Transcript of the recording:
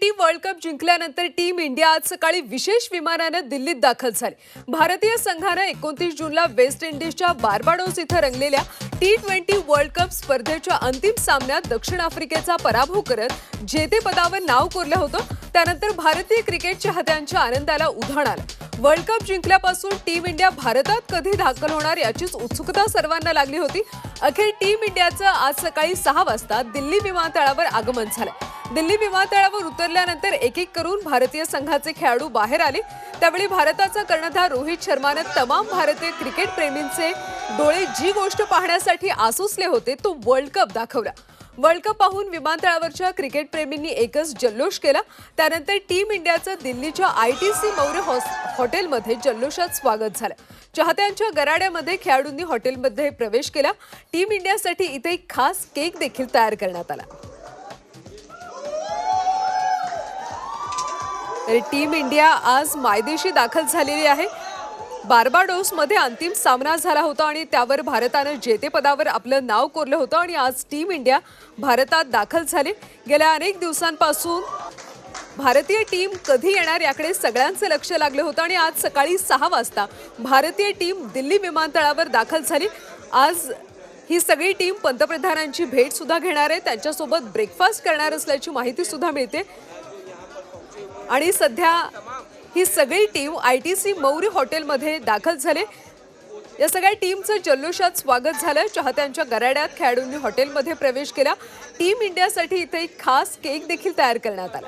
Twenty world cup जिंकल्यानंतर team India आज सकाळी विशेष विमानानं दिल्लीत दाखल झाली. भारतीय संघानं एकोणतीस जूनला वेस्ट इंडिजच्या बार्बाडोस इथं रंगलेल्या टी ट्वेंटी वर्ल्ड कप स्पर्धेच्या अंतिम सामन्यात दक्षिण आफ्रिकेचा पराभव करत जेतेपदावर नाव कोरलं होतं. त्यानंतर भारतीय क्रिकेट चाहत्यांच्या आनंदाला उधाण आलं. वर्ल्ड कप जिंकल्यापासून टीम इंडिया भारतात कधी दाखल होणार याचीच उत्सुकता सर्वांना लागली होती. अखेर टीम इंडियाचं आज सकाळी सहा वाजता दिल्ली विमानतळावर आगमन झालं. दिल्ली विमानतळावर उतरल्यानंतर एक एक करून भारतीय संघाचे खेळाडू बाहेर आले. त्यावेळी भारताचा कर्णधार रोहित शर्मानं तमाम भारतीय क्रिकेट प्रेमींचे डोळे जी गोष्ट पाहण्यासाठी आसुसले होते तो वर्ल्ड कप दाखवला. वर्ल्ड कप पाहून विमानतळावरच्या क्रिकेट प्रेमींनी एकच जल्लोष केला. त्यानंतर टीम इंडियाचं दिल्लीच्या आय टी सी मौर्य हॉस- हॉटेलमध्ये जल्लोषात स्वागत झालं. चाहत्यांच्या गराड्यामध्ये खेळाडूंनी हॉटेलमध्ये प्रवेश केला. टीम इंडियासाठी इथे एक खास केक देखील तयार करण्यात आला. टीम इंडिया आज मायदेशी दाखल झालेली आहे. बार्बाडोसमध्ये अंतिम सामना झाला होता आणि त्यावर भारतानं जेतेपदावर आपलं नाव कोरलं होतं आणि आज टीम इंडिया भारतात दाखल झाली. गेल्या अनेक दिवसांपासून भारतीय टीम कधी येणार याकडे सगळ्यांचं लक्ष लागलं होतं आणि आज सकाळी सहा वाजता भारतीय टीम दिल्ली विमानतळावर दाखल झाली. आज ही सगळी टीम पंतप्रधानांची भेट सुद्धा घेणार आहे. त्यांच्यासोबत ब्रेकफास्ट करणार असल्याची माहिती सुद्धा मिळते. आणि सध्या ही सगळी team I T C Maurya हॉटेलमध्ये दाखल झाले. या सगळ्या टीमचं जल्लोषात स्वागत झालं. चाहत्यांच्या गराड्यात खेळाडूंनी हॉटेलमध्ये प्रवेश केला. टीम इंडियासाठी इथे एक खास केक देखील तयार करण्यात आला.